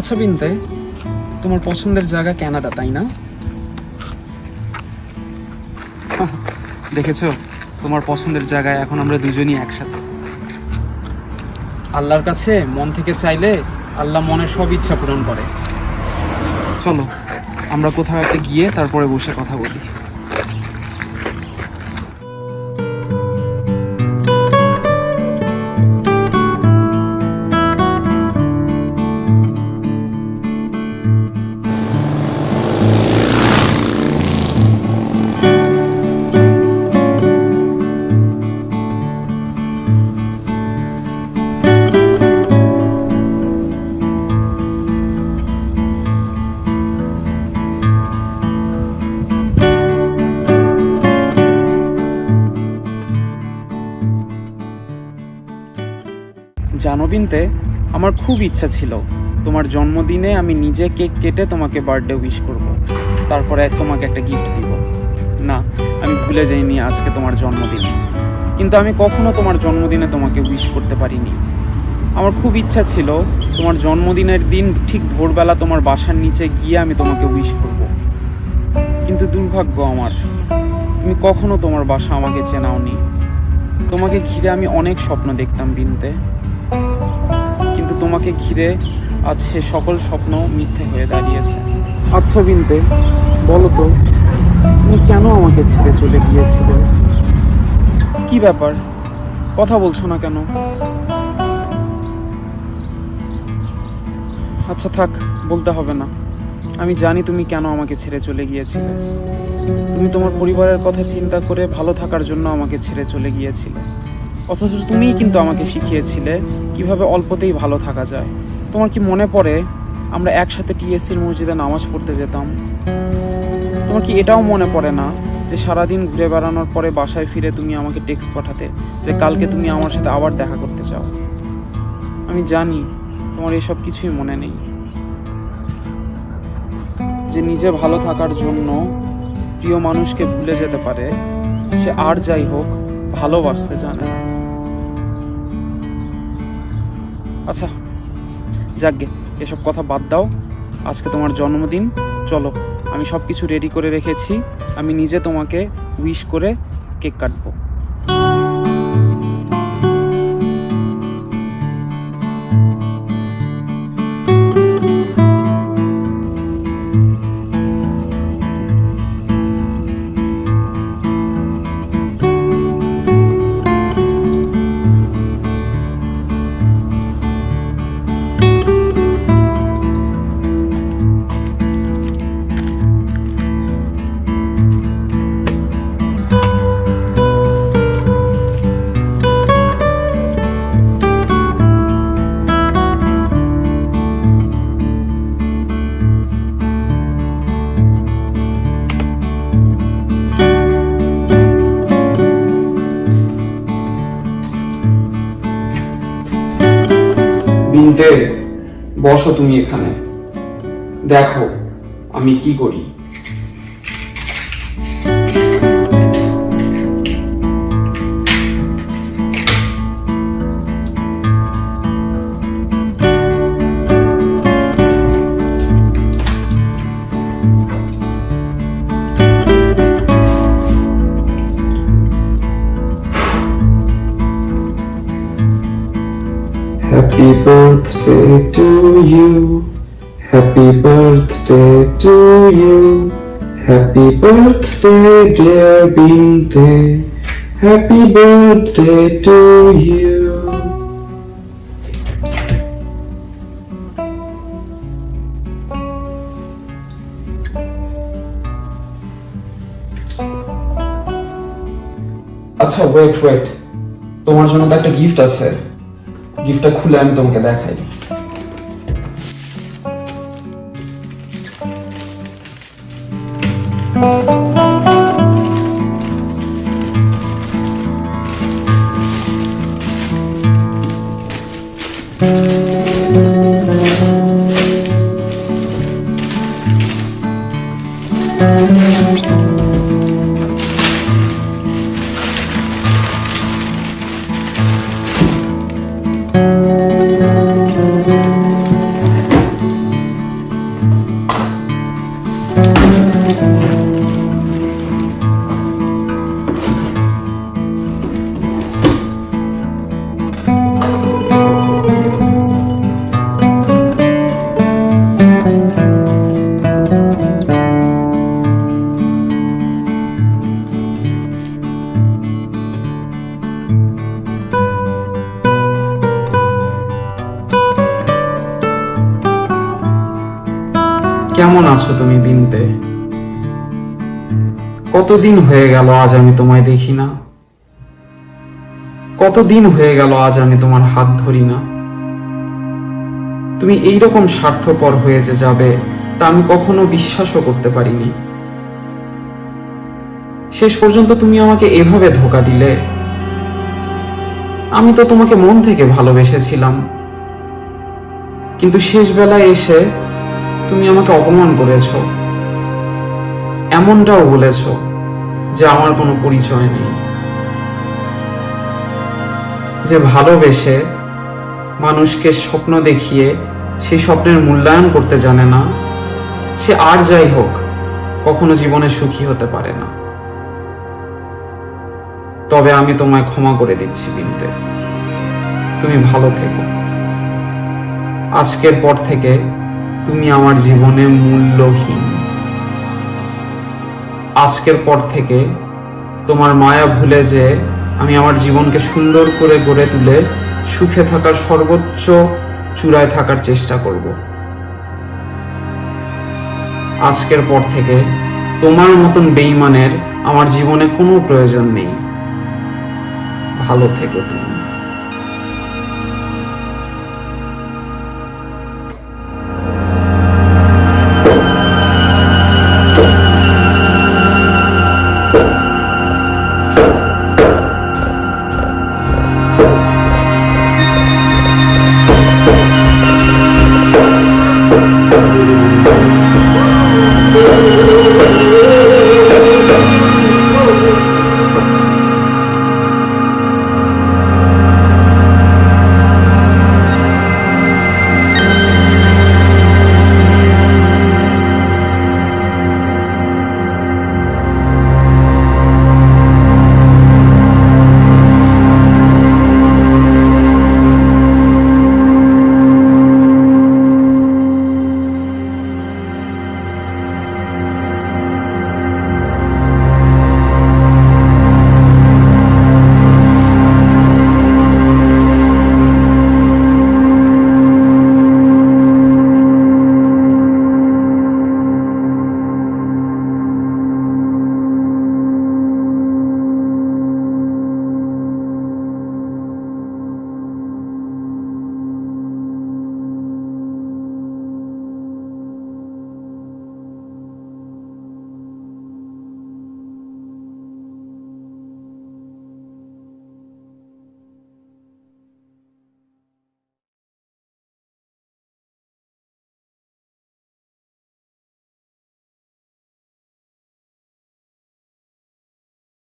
আচ্ছা বিনতে, তোমার পছন্দের জায়গা কানাডা তাই না? দেখেছ? তোমার পছন্দের জায়গায় এখন আমরা দুজনই একসাথে। আল্লাহর কাছে মন থেকে চাইলে আল্লাহ মনের সব ইচ্ছা পূরণ করে। চলো, আমরা কোথাও একটা গিয়ে তারপরে বসে কথা বলি। জানো বিনতে আমার খুব ইচ্ছা ছিল। তোমার জন্মদিনে আমি নিজে কেক কেটে তোমাকে বার্থডে উইশ করব। তারপরে তোমাকে একটা গিফট দিব। না, আমি ভুলে যাইনি আজকে তোমার জন্মদিন। কিন্তু আমি কখনো তোমার জন্মদিনে তোমাকে উইশ করতে পারিনি। আমার খুব ইচ্ছা ছিল তোমার জন্মদিনের দিন ঠিক ভোরবেলা তোমার বাসার নিচে গিয়ে আমি তোমাকে উইশ করব। কিন্তু দুর্ভাগ্য আমার, তুমি কখনো তোমার বাসা আমাকে চেনাওনি। তোমাকে ঘিরে আমি অনেক স্বপ্ন দেখতাম বিনতে। তোমাকে ঘিরে আজ সে সকল স্বপ্ন মিথ্যে হয়ে দাঁড়িয়েছে। আচ্ছা বিনতে বলো তো তুমি কেন আমাকে ছেড়ে চলে গিয়েছিলে? কি ব্যাপার? কথা বলছো না কেন? আচ্ছা থাক বলতে হবে না। আমি জানি তুমি কেন আমাকে ছেড়ে চলে গিয়েছিলে। তুমি তোমার পরিবারের কথা চিন্তা করে ভালো থাকার জন্য আমাকে ছেড়ে চলে গিয়েছিলে। অথচ তুমিই কিন্তু আমাকে শিখিয়েছিলে কীভাবে অল্পতেই ভালো থাকা যায়। তোমার কি মনে পড়ে আমরা একসাথে টিএসসির মসজিদে নামাজ পড়তে যেতাম? তোমার কি এটাও মনে পড়ে না যে সারাদিন ঘুরে বেড়ানোর পরে বাসায় ফিরে তুমি আমাকে টেক্সট পাঠাতে, যে কালকে তুমি আমার সাথে আবার দেখা করতে চাও? আমি জানি তোমার এসব কিছুই মনে নেই। যে নিজে ভালো থাকার জন্য প্রিয় মানুষকে ভুলে যেতে পারে, সে আর যাই হোক ভালোবাসতে জানে আচ্ছা যাকগে, এসব কথা বাদ দাও। আজকে তোমার জন্মদিন, চলো, আমি সব কিছু রেডি করে রেখেছি। আমি নিজে তোমাকে উইশ করে কেক কাটবো। বিনতে বসো তুমি এখানে। দেখো আমি কি করি। Happy birthday to you. Happy birthday to you. Happy birthday, dear Binte. Happy birthday to you. আচ্ছা ওয়েট ওয়েট তোমার জন্য তো একটা গিফট আছে গিফটটা খুলে আমি তোমাকে দেখাই। কেমন আছো তুমি বিনতে? কতদিন হয়ে গেল আজ আমি তোমায় দেখি না? কতদিন হয়ে গেল আজ আমি তোমার হাত ধরি না? তুমি এইরকম স্বার্থপর হয়ে যে যাবে, তা আমি কখনো বিশ্বাসও করতে পারিনি। শেষ পর্যন্ত তুমি আমাকে এভাবে ধোকা দিলে? আমি তো তোমাকে মন থেকে ভালোবেসেছিলাম। কিন্তু শেষ বেলায় এসে তুমি আমাকে অপমান করেছ। এমনটাও বলেছ যে আমার কোনো পরিচয় নেই। যে ভালোবেসে মানুষকে স্বপ্ন দেখিয়ে সেই স্বপ্নের মূল্যায়ন করতে জানে না, সে আর যাই হোক, কখনো জীবনে সুখী হতে পারে না। তবে আমি তোমায় ক্ষমা করে দিচ্ছি, বিনতে। তুমি ভালো থেকো। আজকের পর থেকে তুমি আমার জীবনে মূল্যহীন। আজকের পর থেকে তোমার মায়া ভুলে যে আমি আমার জীবনকে সুন্দর করে গড়ে তুলে সুখে থাকার সর্বোচ্চ চূড়ায় থাকার চেষ্টা করব। আজকের পর থেকে তোমার মতন বেইমানের আমার জীবনে কোনো প্রয়োজন নেই। ভালো থেকো তুমি।